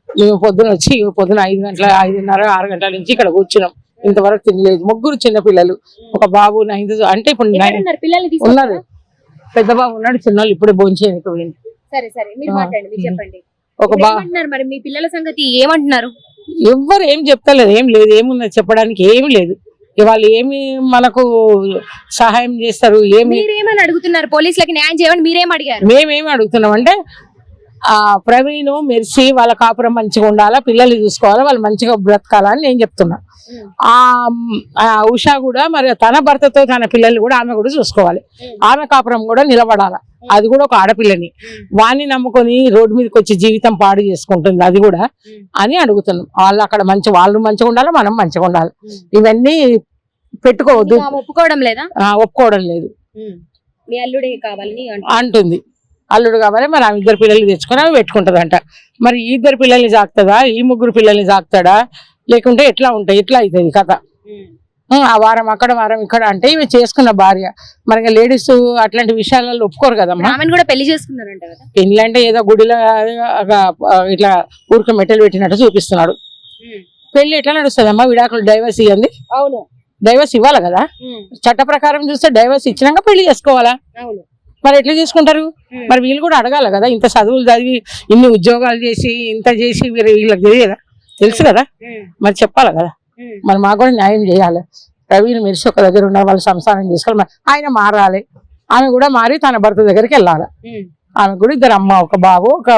మేము పొద్దున వచ్చి పొద్దున ఐదు గంటల ఐదున్నర ఆరు గంటల నుంచి ఇక్కడ కూర్చున్నాం. ఇంతవరకు తినలేదు. ముగ్గురు చిన్న పిల్లలు. ఒక బాబు నైన్త్ అంటే ఇప్పుడు ఉన్నారు? పెద్ద బాబు ఉన్నాడు చిన్న వాళ్ళు ఇప్పుడే భోంచేయడానికి పోయింది సరే సరే. మీరు. మాట్లాడండి చెప్పండి. ఒక ఇప్పుడు బా ఏమంటున్నారు మరి? మీ పిల్లల సంగతి ఏమంటున్నారు? ఎవ్వరు ఏం చెప్తలేదు ఏం లేదు ఏమున్నది చెప్పడానికి ఏమి లేదు. ఇవాళ ఏమి మనకు సహాయం చేస్తారు ఏమి మీరేమని అడుగుతున్నారు పోలీసులకి న్యాయం చేయమని మీరేం అడిగారు మేమేమి అడుగుతున్నాం అంటే ఆ ప్రవీణ్ మెర్సీ వాళ్ళ కాపురం మంచిగా ఉండాలా పిల్లల్ని చూసుకోవాలా వాళ్ళు మంచిగా బ్రతకాలని నేను చెప్తున్నా ఉమ్. ఆ ఉషా కూడా మరి తన భర్తతో తన పిల్లల్ని కూడా ఆమె కూడా చూసుకోవాలి. ఆమె కాపురం కూడా నిలబడాలి. అది కూడా ఒక ఆడపిల్లని. వాణ్ణి నమ్ముకొని రోడ్డు మీదకి వచ్చి జీవితం పాడు చేసుకుంటుంది అది కూడా. అని అడుగుతున్నాం. వాళ్ళు అక్కడ మంచి వాళ్ళు మంచిగా ఉండాలి మనం మంచిగా ఉండాలి. ఇవన్నీ పెట్టుకోవద్దు. ఒప్పుకోవడం లేదా? ఒప్పుకోవడం లేదు. ఉమ్. మీ అల్లుడే కావాలని అంటున్నారు. అంటుంది. అల్లుడు కావాలి మరి ఆమె ఇద్దరు పిల్లల్ని తెచ్చుకొని ఆమె పెట్టుకుంటదంట. మరి ఈ ఇద్దరు పిల్లల్ని సాకుతుందా? ఈ ముగ్గురు పిల్లల్ని సాకుతాడా? లేకుంటే ఎట్లా ఉంటాయి ఎట్లా అవుతుంది కథ. ఆ వారం అక్కడ వారం ఇక్కడ అంటే ఇవి చేసుకున్న భార్య. మరి లేడీస్ అట్లాంటి విషయాలలో ఒప్పుకోరు కదమ్మా. కూడా పెళ్ళి చేసుకున్నారంట కదా? పెళ్ళి అంటే ఏదో గుడిలో ఇట్లా ఊరికి మెట్టలు పెట్టినట్టు చూపిస్తున్నాడు. పెళ్ళి ఎట్లా నడుస్తుందమ్మా? విడాకులు డైవర్స్ ఇవ్వండి అవును. డైవర్స్ ఇవ్వాలి కదా. చట్ట ప్రకారం చూస్తే డైవర్స్ ఇచ్చినాక పెళ్ళి చేసుకోవాలా? మరి ఎట్లా చేసుకుంటారు. మరి వీళ్ళు కూడా అడగాలి కదా? ఇంత చదువులు చదివి ఇన్ని ఉద్యోగాలు చేసి ఇంత చేసి వీళ్ళకి తెలియదా? తెలుసు కదా? మరి చెప్పాలి కదా? మరి మాకు కూడా న్యాయం చేయాలి. ప్రవీణ్ మెరిసి ఒక దగ్గర ఉన్న వాళ్ళు సంసారం చేసుకోవాలి. ఆయన మారాలి. ఆమె కూడా మారి తన భర్త దగ్గరికి వెళ్ళాలి. ఆమె కూడా ఇద్దరు అమ్మ ఒక బాబు ఒక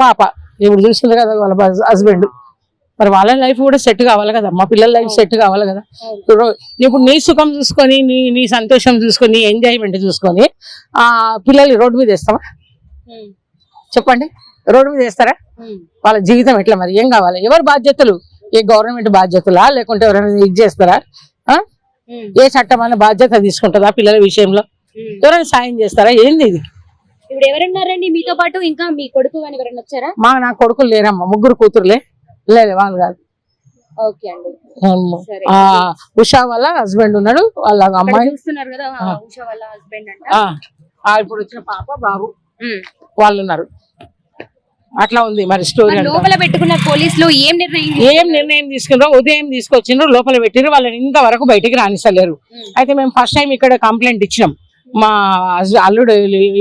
పాప. ఇప్పుడు చూసింది కదా వాళ్ళ హస్బెండ్? మరి వాళ్ళ లైఫ్ కూడా సెట్ కావాలి కదా? మా పిల్లల లైఫ్ సెట్ కావాలి కదా? ఇప్పుడు ఇప్పుడు నీ సుఖం చూసుకొని నీ నీ సంతోషం చూసుకొని నీ ఎంజాయ్మెంట్ చూసుకొని ఆ పిల్లల్ని రోడ్డు మీద వేస్తావా? చెప్పండి. రోడ్డు మీద వేస్తారా. వాళ్ళ జీవితం ఎట్లా మరి? ఏం కావాలి? ఎవరు బాధ్యతలు? ఏ గవర్నమెంట్ బాధ్యతలా? లేకుంటే ఎవరైనా ఇది చేస్తారా. ఏ చట్టం అన్న బాధ్యత తీసుకుంటుందా పిల్లల విషయంలో. ఎవరైనా సాయం చేస్తారా? ఏంది ఇది? ఇప్పుడు ఎవరున్నారండి? మీతో పాటు ఇంకా మీ కొడుకు అని ఎవరైనా వచ్చారా? మా నా కొడుకులు లేరమ్మా. ముగ్గురు కూతురులే. లేదు వాళ్ళు కాదు. ఉషా వాళ్ళ హస్బెండ్ ఉన్నాడు. వాళ్ళ అమ్మాయి. చూస్తున్నారు కదా ఆ. ఉషా వాళ్ళ హస్బెండ్ అంట. ఆ, ఆ ఇప్పుడు వచ్చిన పాప బాబు. వాళ్ళు ఉన్నారు. అట్లా ఉంది మరి స్టోరీ లోపల పెట్టుకున్న పోలీసులు ఏం నిర్ణయం ఏం నిర్ణయం తీసుకున్నారో ఉదయం తీసుకొచ్చిండ్రు లోపల పెట్టిండ్రు వాళ్ళని ఇంతవరకు బయటికి రానిస్తలేరు. అయితే మేము ఫస్ట్ టైం ఇక్కడ కంప్లైంట్ ఇచ్చినాం. మా అల్లుడు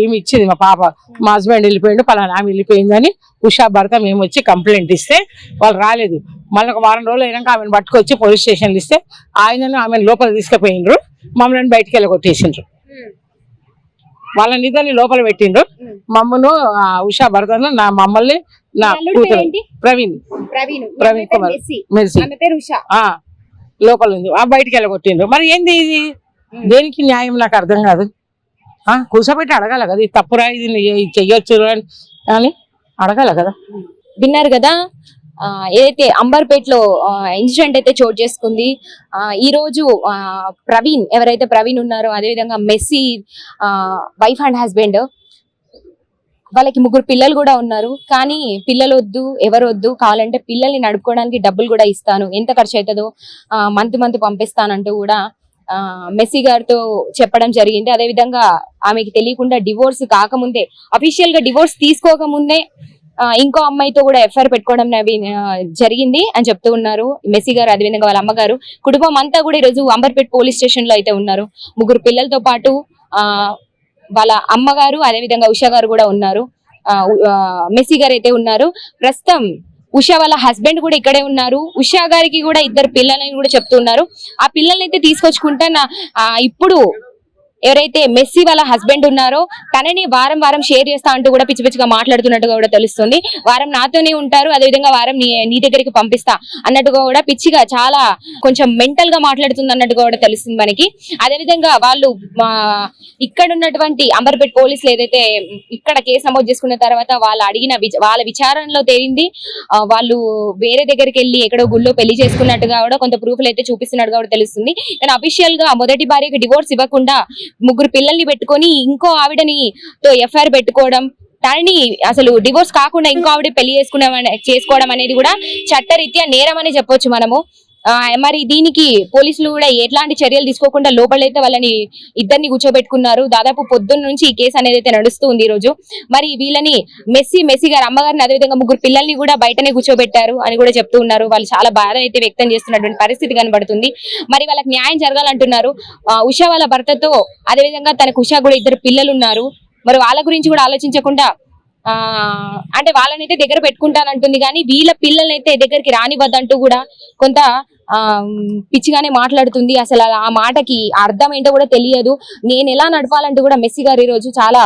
ఏమి ఇచ్చింది మా పాప మా హస్బెండ్ వెళ్ళిపోయిండు పలానా ఆమె వెళ్ళిపోయిందని ఉషా భర్త మేము వచ్చి కంప్లైంట్ ఇస్తే వాళ్ళు రాలేదు. మళ్ళీ ఒక వారం రోజులు అయినాక ఆమెను పట్టుకొచ్చి పోలీస్ స్టేషన్లు ఇస్తే ఆయనను ఆమెను లోపల తీసుకుపోయిండ్రు మమ్మల్ని బయటికి వెళ్ళగొట్టేసిండ్రు. ఉమ్. వాళ్ళని ఇద్దరిని లోపల పెట్టిండ్రు. మమ్మను ఉషా భర్తను నా మమ్మల్ని నా కూతురు? ప్రవీణ్. ప్రవీణ్. కుమార్. మెర్సీ లోపల ఉంది. ఆ బయటికి వెళ్ళగొట్టిండ్రు. మరి ఏంది ఇది? దేనికి న్యాయం నాకు అర్థం కాదు. ఆ కూర్చోబెట్టి అడగాల కదా. ఇది తప్పురా ఇది చెయ్యొచ్చు అని. అడగాల కదా. విన్నారు కదా? ఏదైతే అంబర్పేట్లో ఇన్సిడెంట్ అయితే చోటు చేసుకుంది ఆ, ఈ రోజు ఆ, ప్రవీణ్ ఎవరైతే ప్రవీణ్ ఉన్నారో అదేవిధంగా మెస్సీ వైఫ్ అండ్ హస్బెండ్ వాళ్ళకి ముగ్గురు పిల్లలు కూడా ఉన్నారు. కానీ పిల్లలు వద్దు ఎవరు వద్దు కావాలంటే పిల్లల్ని నడుపుకోవడానికి డబ్బులు కూడా ఇస్తాను. ఎంత ఖర్చు అవుతుందో మంత్ మంత్ పంపిస్తానంటూ కూడా మెస్సీ గారితో చెప్పడం జరిగింది. అదేవిధంగా ఆమెకి తెలియకుండా డివోర్స్ కాకముందే అఫీషియల్గా డివోర్స్ తీసుకోకముందే ఇంకో అమ్మాయితో కూడా ఎఫ్ఐఆర్ పెట్టుకోవడం అవి, జరిగింది అని చెప్తూ ఉన్నారు. మెస్సీ గారు అదేవిధంగా వాళ్ళ అమ్మగారు కుటుంబం అంతా కూడా ఈరోజు అంబర్పేట్ పోలీస్ స్టేషన్లో అయితే ఉన్నారు. ముగ్గురు పిల్లలతో పాటు ఆ వాళ్ళ అమ్మగారు అదేవిధంగా ఉషా గారు కూడా ఉన్నారు. ఆ, మెస్సీ గారు అయితే ఉన్నారు. ప్రస్తుతం ఉషా వాళ్ళ హస్బెండ్ కూడా ఇక్కడే ఉన్నారు. ఉషా గారికి కూడా ఇద్దరు పిల్లలని కూడా చెప్తున్నారు ఆ పిల్లల్ని అయితే తీసుకొచ్చుకుంటా నా ఇప్పుడు ఎవరైతే మెస్సీ వాళ్ళ హస్బెండ్ ఉన్నారో తనని వారం వారం షేర్ చేస్తా అంటూ కూడా పిచ్చి పిచ్చిగా మాట్లాడుతున్నట్టుగా కూడా తెలుస్తుంది. వారం నాతోనే ఉంటారు అదేవిధంగా వారం నీ నీ దగ్గరికి పంపిస్తా అన్నట్టుగా కూడా పిచ్చిగా చాలా కొంచెం మెంటల్గా మాట్లాడుతుంది అన్నట్టుగా కూడా తెలుస్తుంది మనకి. అదేవిధంగా వాళ్ళు మా ఇక్కడ ఉన్నటువంటి అంబర్పేట్ పోలీసులు ఏదైతే ఇక్కడ కేసు నమోదు చేసుకున్న తర్వాత వాళ్ళు అడిగిన వాళ్ళ విచారణలో తేలింది వాళ్ళు వేరే దగ్గరికి వెళ్ళి ఎక్కడో గుళ్ళో పెళ్ళి చేసుకున్నట్టుగా కూడా కొంత ప్రూఫ్లు అయితే చూపిస్తున్నట్టుగా కూడా తెలుస్తుంది. కానీ అఫీషియల్గా మొదటి భార్యకి డివోర్స్ ఇవ్వకుండా ముగ్గురు పిల్లల్ని పెట్టుకొని ఇంకో ఆవిడని తో ఎఫ్ఐఆర్ పెట్టుకోవడం తనని అసలు డివోర్స్ కాకుండా ఇంకో ఆవిడ పెళ్ళి చేసుకునే చేసుకోవడం అనేది కూడా చట్టరీత్యా నేరం అని చెప్పొచ్చు మనము. మరి దీనికి పోలీసులు కూడా ఎట్లాంటి చర్యలు తీసుకోకుండా లోపలైతే వాళ్ళని ఇద్దరిని కూర్చోబెట్టుకున్నారు. దాదాపు పొద్దున్న నుంచి ఈ కేసు అనేది అయితే నడుస్తూ ఉంది ఈ రోజు. మరి వీళ్ళని మెస్సీ మెస్సీ గారు అమ్మగారిని అదేవిధంగా ముగ్గురు పిల్లల్ని కూడా బయటనే కూర్చోబెట్టారు అని కూడా చెప్తూ ఉన్నారు. వాళ్ళు చాలా బాధ అయితే వ్యక్తం చేస్తున్నటువంటి పరిస్థితి కనబడుతుంది. మరి వాళ్ళకి న్యాయం జరగాలంటున్నారు. ఆ, ఉషా వాళ్ళ భర్తతో అదేవిధంగా తనకు ఉషా కూడా ఇద్దరు పిల్లలు ఉన్నారు. మరి వాళ్ళ గురించి కూడా ఆలోచించకుండా అంటే వాళ్ళనైతే దగ్గర పెట్టుకుంటానంటుంది కానీ వీళ్ళ పిల్లలనైతే దగ్గరికి రానివ్వద్దంటూ కూడా కొంత ఆ పిచ్చిగానే మాట్లాడుతుంది. అసలు అలా ఆ మాటకి అర్థం ఏంటో కూడా తెలియదు. నేను ఎలా నడపాలంటూ కూడా మెస్సీ గారు ఈ రోజు చాలా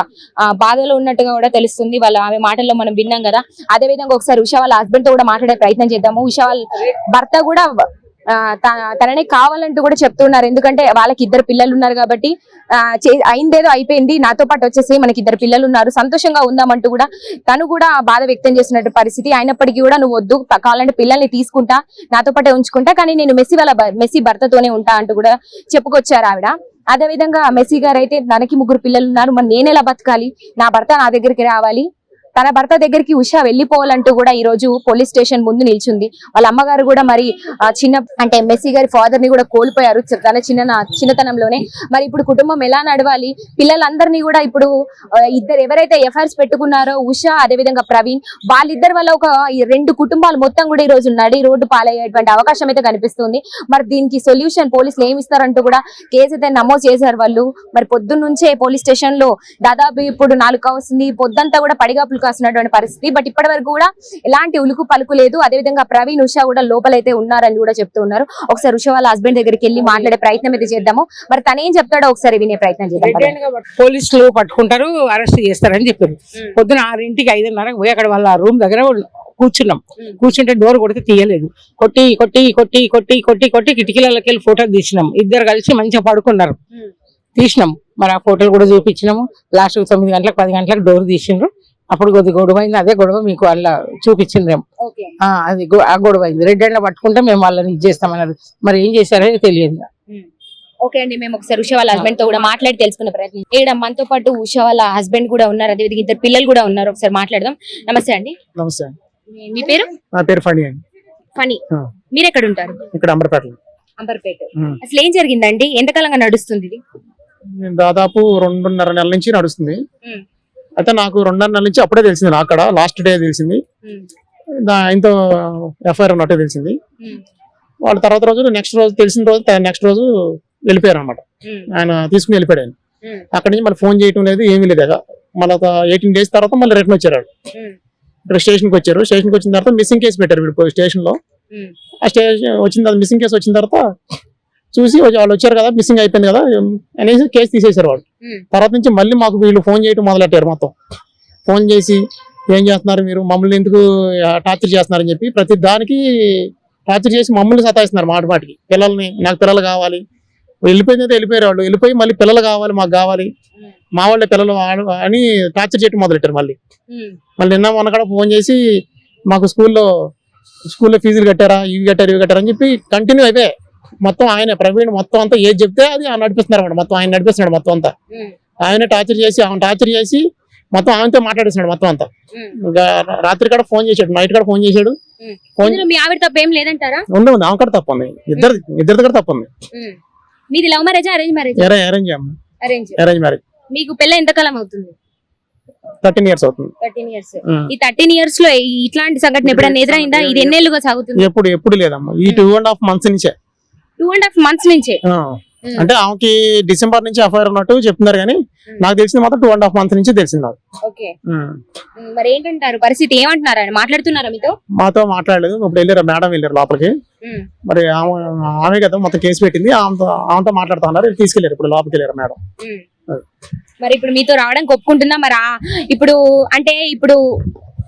బాధలో ఉన్నట్టుగా కూడా తెలుస్తుంది. వాళ్ళ ఆమె మాటల్లో మనం విన్నాం కదా. అదే విధంగా ఒకసారి ఉషా వాళ్ళ హస్బెండ్తో కూడా మాట్లాడే ప్రయత్నం చేద్దాము. ఉషా వాళ్ళ భర్త కూడా తననే కావాలంటూ కూడా చెప్తున్నారు. ఎందుకంటే వాళ్ళకి ఇద్దరు పిల్లలు ఉన్నారు కాబట్టి అయిందేదో అయిపోయింది. నాతో పాటు వచ్చేసి మనకి ఇద్దరు పిల్లలు ఉన్నారు. సంతోషంగా ఉందామంటూ కూడా తను కూడా బాధ వ్యక్తం చేసినట్టు పరిస్థితి. అయినప్పటికీ కూడా నువ్వు వద్దు కావాలంటే పిల్లల్ని తీసుకుంటా నాతో పాటే ఉంచుకుంటా కానీ నేను మెస్సీ వాళ్ళ భ- మెస్సీ భర్తతోనే ఉంటా అంటూ కూడా చెప్పుకొచ్చారు ఆవిడ. అదే విధంగా మెస్సీ గారు అయితే తనకి ముగ్గురు పిల్లలు ఉన్నారు. మరి నేను ఎలా బతకాలి? నా భర్త నా దగ్గరికి రావాలి. తన భర్త దగ్గరికి ఉషా వెళ్ళిపోవాలంటూ కూడా ఈ రోజు పోలీస్ స్టేషన్ ముందు నిల్చుంది. వాళ్ళ అమ్మగారు కూడా మరి చిన్న అంటే మెస్సీ గారి ఫాదర్ని కూడా కోల్పోయారు. తన చిన్న చిన్నతనంలోనే. మరి ఇప్పుడు కుటుంబం ఎలా నడవాలి? పిల్లలందరినీ కూడా ఇప్పుడు ఇద్దరు ఎవరైతే ఎఫ్ఐఆర్స్ పెట్టుకున్నారో ఉషా అదేవిధంగా ప్రవీణ్ వాళ్ళిద్దరి వల్ల ఒక రెండు కుటుంబాలు మొత్తం కూడా ఈ రోజు నడి రోడ్డు పాలయ్యేటువంటి అవకాశం అయితే కనిపిస్తుంది. మరి దీనికి సొల్యూషన్ పోలీసులు ఏమిస్తారంటూ కూడా కేసు అయితే నమోదు చేశారు వాళ్ళు. మరి పొద్దున్నుంచే పోలీస్ స్టేషన్లో దాదాపు ఇప్పుడు నాలుగు కావస్తుంది. పొద్దంతా కూడా పడిగాపులు కాస్తున్నటువంటి పరిస్థితి. బట్ ఇప్పటి వరకు కూడా ఎలాంటి ఉలుకు పలుకు లేదు. అదేవిధంగా ప్రవీణ్ ఉషా కూడా లోపలైతే ఉన్నారని కూడా చెప్తూ ఉన్నారు. ఒకసారి ఉషా వాళ్ళ హస్బెండ్ దగ్గరికి వెళ్ళి మాట్లాడే ప్రయత్నం అయితే చేద్దాము. మరి తను చెప్తాడో ఒకసారి వినే ప్రయత్నం చేద్దాం. పోలీసులు పట్టుకుంటారు అరెస్ట్ చేస్తారని చెప్పారు. పొద్దున ఆరింటికి ఐదున్నరకు పోయి అక్కడ వాళ్ళ రూమ్ దగ్గర కూర్చున్నాం. ఉమ్. కూర్చుంటే డోర్ కొడితే తీయలేదు. కొట్టి కొట్టి కొట్టి కొట్టి కొట్టి కొట్టి కిటికీలకి వెళ్ళి ఫోటోలు తీసినాం. ఇద్దరు కలిసి మంచిగా పడుకున్నారు. ఉమ్. తీసినాం. మరి ఆ ఫోటోలు కూడా చూపించినాము. లాస్ట్ తొమ్మిది గంటలకు పది గంటలకు డోర్ తీసిండ్రు. అప్పుడు కొద్ది గొడవ అయింది అదే గొడవ మీకు వాళ్ళ ఆ, అది ఆ గొడవ అయింది రెడ్ హ్యాండ్ పట్టుకుంటే మేము వాళ్ళని ఇది చేస్తామన్నారు. మరి ఏం చేశారో తెలియదు ఓకే అండి. మేము ఒకసారి ఉషా వాళ్ళ హస్బెండ్తో కూడా మాట్లాడి తెలుసుకునే ప్రయత్నం ఇక్కడ మనతో పాటు ఉషా వాళ్ళ హస్బెండ్ కూడా ఉన్నారు. అదేవిధంగా ఇద్దరు పిల్లలు కూడా ఉన్నారు. ఒకసారి మాట్లాడదాం. నమస్తే అండి. నమస్తే మీ- పేరు? నా పేరు ఫణి అండి. ఫనీ ఆ. మీరు ఎక్కడ ఉంటారు? ఇక్కడ అంబర్పేట. ఉమ్. అసలు ఏం జరిగిందండి? ఎంతకాలంగా నడుస్తుంది ఇది? దాదాపు రెండున్నర నెలల నుంచి నడుస్తుంది. అయితే నాకు రెండున్నర నుంచి అప్పుడే తెలిసింది నాకు అక్కడ లాస్ట్ డే తెలిసింది ఆయనతో ఎఫ్ఐఆర్ ఉన్నట్టే తెలిసింది. వాళ్ళ తర్వాత రోజు నెక్స్ట్ రోజు తెలిసిన రోజు నెక్స్ట్ రోజు వెళ్ళిపోయారు అనమాట. ఆయన తీసుకుని వెళ్ళిపోయాడు ఆయన. అక్కడి నుంచి మళ్ళీ ఫోన్ చేయటం లేదు ఏమీ లేదు ఇక. మళ్ళీ ఎయిటీన్ డేస్ తర్వాత మళ్ళీ రిటర్న్ వచ్చారు. ఇక్కడ స్టేషన్కి వచ్చారు స్టేషన్కి వచ్చిన తర్వాత మిస్సింగ్ కేసు పెట్టారు వీళ్ళు స్టేషన్లో ఉమ్. ఆ స్టేషన్ వచ్చిన తర్వాత మిస్సింగ్ కేసు వచ్చిన తర్వాత చూసి వాళ్ళు వచ్చారు కదా మిస్సింగ్ అయిపోయింది కదా అనేసి కేసు తీసేశారు వాళ్ళు. తర్వాత నుంచి మళ్ళీ మాకు వీళ్ళు ఫోన్ చేయడం మొదలెట్టారు మొత్తం. ఫోన్ చేసి ఏం చేస్తున్నారు మీరు? మమ్మల్ని ఎందుకు టార్చర్ చేస్తున్నారని చెప్పి ప్రతి దానికి టార్చర్ చేసి మమ్మల్ని సతాయిస్తున్నారు మాట మాటికి. పిల్లల్ని నాకు పిల్లలు కావాలి. వెళ్ళిపోయింది అయితే వెళ్ళిపోయారు వాళ్ళు. వెళ్ళిపోయి మళ్ళీ పిల్లలు కావాలి మాకు కావాలి. మా వాళ్ళే పిల్లలు అని టార్చర్ చేయడం మొదలెట్టారు మళ్ళీ. మళ్ళీ నిన్న మొన్న కూడా ఫోన్ చేసి మాకు స్కూల్లో స్కూల్లో ఫీజులు కట్టారా ఇవి కట్టారు ఇవి కట్టారు అని చెప్పి కంటిన్యూ అయిపోయాయి. మొత్తం ఆయన ప్రవీణ్ మొత్తం అంతా ఏది చెప్తే అది ఆయన నడిపిస్తున్నారు అన్నమాట. మొత్తం ఆయన నడిపిస్తున్నాడు మొత్తం అంతా. ఆయన టార్చర్ చేసి ఆయన టార్చర్ చేసి మొత్తం ఆయనతో మాట్లాడేస్తున్నాడు మొత్తం అంతా. రాత్రి కూడా ఫోన్ చేశాడు నైట్ కూడా ఫోన్ చేశాడు. ఫోన్ మీ ఆవిడ తప్ప ఏం లేదంటారా? ఉంది ఆమె కూడా తప్పు ఉంది. ఇద్దరు ఇద్దరిది కూడా తప్పు ఉంది. మీది love marriage arrange marriage? Arrange arrange. Arrange marriage. మీకు పెళ్ళి ఎంతకాలం అవుతుంది? థర్టీన్ ఇయర్స్ అవుతుంది. Thirteen years. ఈ థర్టీన్ ఇయర్స్లో ఇట్లాంటి సంఘటన ఎప్పుడైనా ఎదురైందా? ఇది ఎన్నేళ్ళుగా సాగుతుంది? ఎప్పుడు ఎప్పుడు లేదమ్మా. ఈ టూ అండ్ హాఫ్ మంత్స్ నుంచే. టూ అండ్ హాఫ్ మంత్స్ నుంచే. అంటే ఆమెకి డిసెంబర్ నుంచి ఎఫ్ఐఆర్ ఉన్నట్టు చెప్తున్నారు కానీ నాకు తెలిసింది మాత్రం టూ అండ్ హాఫ్ మంత్ నుంచి తెలిసింది నాకు ఉమ్. ఉమ్, మరి ఏంటంటారు? పరిస్థితి ఏమంటున్నారు ఆయన? మాట్లాడుతున్నారా మీతో? మాతో మాట్లాడలేదు. ఇప్పుడు వెళ్ళారు? మేడం వెళ్ళారు లోపలికి. మరి ఆమె కదా మొత్తం కేసు పెట్టింది. ఆమెతో ఆమెతో మాట్లాడుతున్నారు తీసుకెళ్ళారు ఇప్పుడు లోపలికి వెళ్ళారు మేడం. మరి ఇప్పుడు మీతో రావడానికి ఒప్పుకుంటుందా? మరి ఇప్పుడు అంటే ఇప్పుడు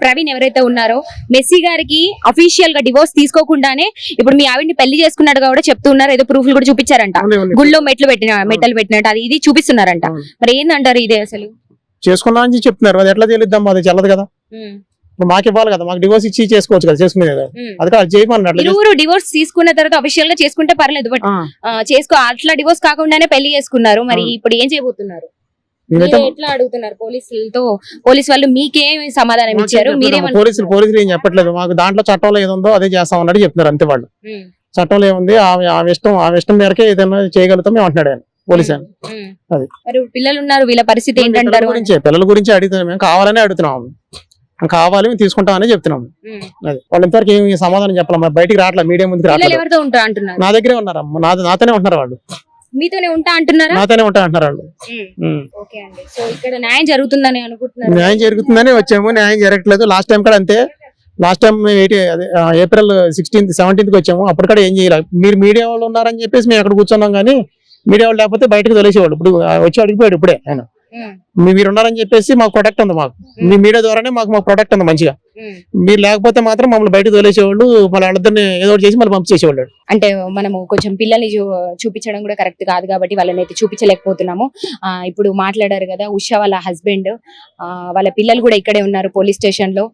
ప్రవీణ్ ఎవరైతే ఉన్నారో మెస్సీ గారికి అఫీషియల్గా డివోర్స్ తీసుకోకుండానే ఇప్పుడు మీ ఆవిడ్ని పెళ్ళి చేసుకున్నట్టుగా కూడా చెప్తున్నారు ఏదో ప్రూఫ్లు కూడా చూపించారంట. గుళ్ళో మెట్లు పెట్టిన మెట్టలు పెట్టినట్టు. అది ఇది చూపిస్తున్నారంట. మరి ఏందంటారు ఇదే అసలు? చేసుకున్నా అని చెప్తున్నారు. అది ఎట్లా తెలిద్దాం అది చెల్లదు కదా. మాకు ఇవ్వాలి కదా. మాకు డివోర్స్ ఇచ్చి చేసుకోవచ్చు కదా చేసుకునేది. అది కాదు డివోర్స్ తీసుకున్న తర్వాత అఫీషియల్గా చేసుకుంటే పర్లేదు. బట్ చేసుకో అట్లా డివోర్స్ కాకుండానే పెళ్ళి చేసుకున్నారు. మరి. ఇప్పుడు ఏం చేయబోతున్నారు? ఎట్లా అడుగుతున్నారు పోలీసులతో? పోలీస్ వాళ్ళు మీకేం సమాధానం ఇచ్చారు? పోలీసులు పోలీసులు ఏం చెప్పట్లేదు. మాకు దాంట్లో చట్టంలో ఏది ఉందో అదే చేస్తాం అన్నట్టు చెప్తున్నారు అంతే వాళ్ళు. చట్టంలో ఏముంది? ఆమె ఆమె ఇష్టం ఆమె ఇష్టం మేరకే ఏదైనా చేయగలుగుతాం మేము అంటున్నాడు ఆయన పోలీస్ ఆయన. అది. పిల్లలు ఉన్నారు వీళ్ళ పరిస్థితి ఏంటంటారు? గురించి పిల్లల గురించి అడుగుతున్నాం. మేము కావాలని అడుగుతున్నాం. మేము కావాలి మేము తీసుకుంటామని చెప్తున్నాం. ఉమ్. అది. వాళ్ళు ఇంతవరకు ఏమి సమాధానం చెప్పాలి? బయటికి రావట్లేదు మీడియా ముందుకు రావట్లేదు నా దగ్గరే ఉన్నారు. నా నాతోనే ఉంటున్నారు వాళ్ళు. మీతోనే ఉంటా అంటున్నారా? నాతోనే ఉంటా అంటున్నారు వాళ్ళు? ఉమ్. ఉమ్. ఓకే అండి. సో ఇక్కడ న్యాయం జరుగుతుందని అనుకుంటున్నారు? న్యాయం జరుగుతుందని వచ్చాము. న్యాయం జరగట్లేదు. లాస్ట్ టైం కూడా అంతే. Last time eighty April sixteenth సెవెంటీన్త్కి వచ్చాము. అప్పుడు కూడా ఏం చేయలేదు మీరు మీడియా వాళ్ళు ఉన్నారని చెప్పేసి మేము అక్కడ కూర్చున్నాం కానీ మీడియా వాళ్ళు లేకపోతే బయటకు తొలేసేవాళ్ళు. ఇప్పుడు వచ్చి అడిగిపోయాడు ఇప్పుడే ఆయన. మీరు ఉన్నారని చెప్పేసి మాకు ప్రొడక్ట్ ఉంది మాకు. మీ మీడియా ద్వారానే మాకు మాకు ప్రొడక్ట్ ఉంది మంచిగా. మీరు లేకపోతే మాత్రం మమ్మల్ని బయటకు తోలేసేవాళ్ళు మళ్ళీ వాళ్ళిద్దరిని ఏదో ఒకటి చేసి మళ్ళీ పంపించేసేవాళ్ళు అంటే మనము కొంచెం పిల్లల్ని చూపించడం కూడా కరెక్ట్ కాదు కాబట్టి వాళ్ళని అయితే చూపించలేకపోతున్నాము. ఆ, ఇప్పుడు మాట్లాడారు కదా ఉషా వాళ్ళ హస్బెండ్. వాళ్ళ పిల్లలు కూడా ఇక్కడే ఉన్నారు పోలీస్ స్టేషన్లో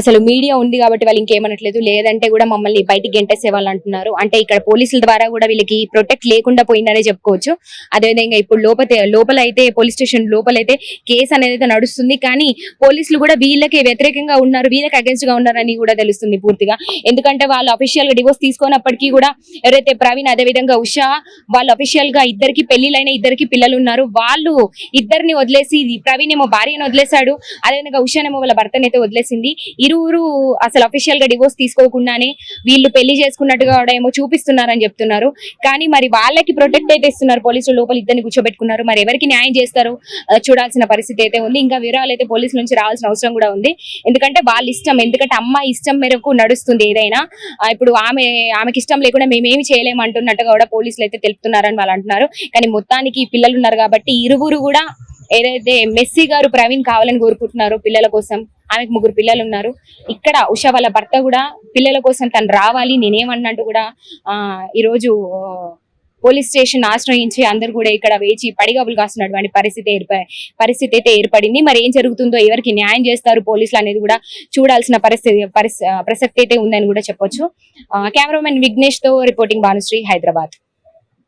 అసలు మీడియా ఉంది కాబట్టి వాళ్ళు ఇంకేమనట్లేదు. లేదంటే కూడా మమ్మల్ని బయటికి గెంటేసే వాళ్ళు అంటున్నారు అంటే ఇక్కడ పోలీసుల ద్వారా కూడా వీళ్ళకి ప్రొటెక్ట్ లేకుండా పోయిందనే చెప్పుకోవచ్చు. అదేవిధంగా ఇప్పుడు లోపల లోపల అయితే పోలీస్ స్టేషన్ లోపలైతే కేసు అనేది అయితే నడుస్తుంది. కానీ పోలీసులు కూడా వీళ్ళకి వ్యతిరేకంగా ఉన్నారు. వీళ్ళకి అగేన్స్ట్గా ఉన్నారని కూడా తెలుస్తుంది పూర్తిగా. ఎందుకంటే వాళ్ళు అఫీషియల్గా డివోర్స్ తీసుకున్నప్పటికీ కూడా ఎవరైతే ప్రవీణ్ అదే విధంగా ఉషా వాళ్ళు అఫీషియల్గా ఇద్దరికి పెళ్ళిలైన ఇద్దరికి పిల్లలు ఉన్నారు వాళ్ళు ఇద్దరిని వదిలేసి ప్రవీణ్ ఏమో భార్యను వదిలేశాడు. అదేవిధంగా ఉషానేమో వాళ్ళ భర్తనైతే అయితే వదిలేసింది. ఇరువురు అసలు అఫీషియల్గా డివోర్స్ తీసుకోకుండానే వీళ్ళు పెళ్ళి చేసుకున్నట్టుగా కూడా ఏమో చూపిస్తున్నారని చెప్తున్నారు. కానీ మరి వాళ్ళకి ప్రొటెక్ట్ అయితే ఇస్తున్నారు. పోలీసులు లోపల ఇద్దరిని కూర్చోబెట్టుకున్నారు. మరి ఎవరికి న్యాయం చేస్తారు? చూడాల్సిన పరిస్థితి అయితే ఉంది. ఇంకా వివరాలు అయితే పోలీసుల నుంచి రావాల్సిన అవసరం కూడా ఉంది. ఎందుకంటే వాళ్ళ ఇష్టం ఎందుకంటే అమ్మ ఇష్టం మేరకు నడుస్తుంది ఏదైనా. ఇప్పుడు ఆమె ఆమెకి ఇష్టం లేకుండా మేమేమి చేయలేమంటున్నట్టుగా కూడా పోలీసులు అయితే తెలుపుతున్నారని వాళ్ళు అంటున్నారు. కానీ మొత్తానికి పిల్లలు ఉన్నారు కాబట్టి ఇరువురు కూడా ఏదైతే మెస్సీ గారు ప్రవీణ్ కావాలని కోరుకుంటున్నారో పిల్లల కోసం ఆమెకు ముగ్గురు పిల్లలు ఉన్నారు. ఇక్కడ ఉషా వాళ్ళ భర్త కూడా పిల్లల కోసం తను రావాలి నేనేమన్నట్టు కూడా ఆ ఈరోజు పోలీస్ స్టేషన్ ఆశ్రయించి అందరు కూడా ఇక్కడ వేచి పడిగాపులు కాస్తున్నటువంటి పరిస్థితి ఏర్ప పరిస్థితి అయితే ఏర్పడింది. మరి ఏం జరుగుతుందో ఎవరికి న్యాయం చేస్తారు పోలీసులు అనేది కూడా చూడాల్సిన పరిస్థితి పరిస్థితి ప్రసక్తి అయితే ఉందని కూడా చెప్పొచ్చు. కెమెరామెన్ విఘ్నేష్తో రిపోర్టింగ్ భానుశ్రీ హైదరాబాద్.